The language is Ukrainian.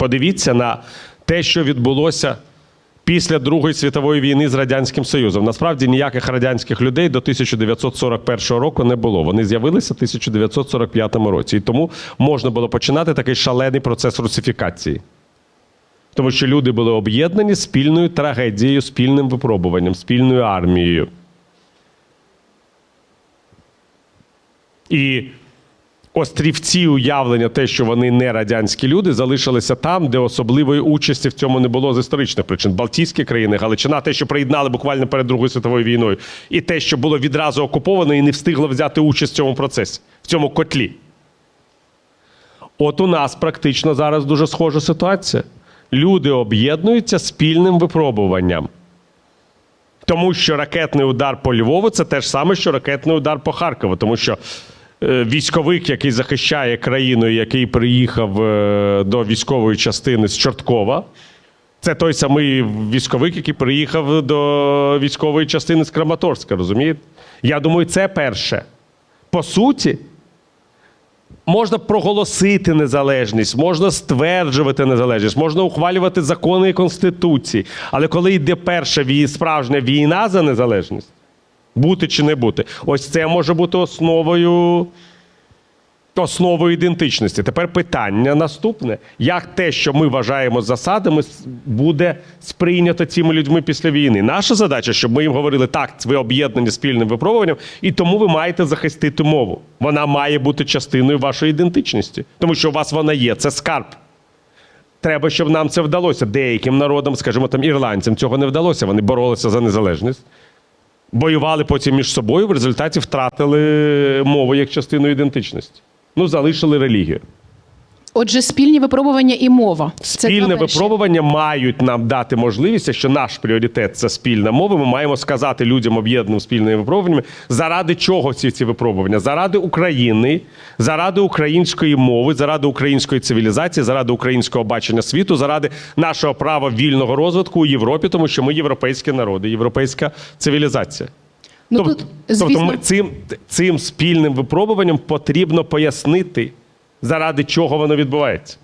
Подивіться на те, що відбулося після Другої світової війни з Радянським Союзом. Насправді ніяких радянських людей до 1941 року не було. Вони з'явилися в 1945 році. І тому можна було починати такий шалений процес русифікації. Тому що люди були об'єднані спільною трагедією, спільним випробуванням, спільною армією. І острівці уявлення, те, що вони не радянські люди, залишилися там, де особливої участі в цьому не було з історичних причин. Балтійські країни, Галичина, те, що приєднали буквально перед Другою світовою війною, і те, що було відразу окуповано і не встигло взяти участь в цьому процесі, в цьому котлі. От у нас практично зараз дуже схожа ситуація. Люди об'єднуються спільним випробуванням. Тому що ракетний удар по Львову це те ж саме, що ракетний удар по Харкову. Тому що військовик, який захищає країну, який приїхав е, до військової частини з Чорткова, це той самий військовик, який приїхав до військової частини з Краматорська, розумієте? Я думаю, це перше. По суті, можна проголосити незалежність, можна стверджувати незалежність, можна ухвалювати закони і конституції. Але коли йде перша справжня війна за незалежність, бути чи не бути, ось це може бути основою. Основою ідентичності. Тепер питання наступне: як те, що ми вважаємо засадами, буде сприйнято цими людьми після війни? Наша задача, щоб ми їм говорили, так, ви об'єднані спільним випробуванням, і тому ви маєте захистити мову. Вона має бути частиною вашої ідентичності, тому що у вас вона є, це скарб. Треба, щоб нам це вдалося. Деяким народам, скажімо там, ірландцям, цього не вдалося. Вони боролися за незалежність. Воювали потім між собою, в результаті втратили мову як частину ідентичності. Ну, залишили релігію. Отже, спільні випробування і мова. Спільне випробування мають нам дати можливість, якщо наш пріоритет це спільна мова. Ми маємо сказати людям, об'єднаним спільними випробуваннями, заради чого ці ці випробування? Заради України, заради української мови, заради української цивілізації, заради українського бачення світу, заради нашого права вільного розвитку у Європі, тому що ми європейські народи, європейська цивілізація. Ну, тобто, тут, тобто ми цим, цим спільним випробуванням потрібно пояснити, заради чого воно відбувається.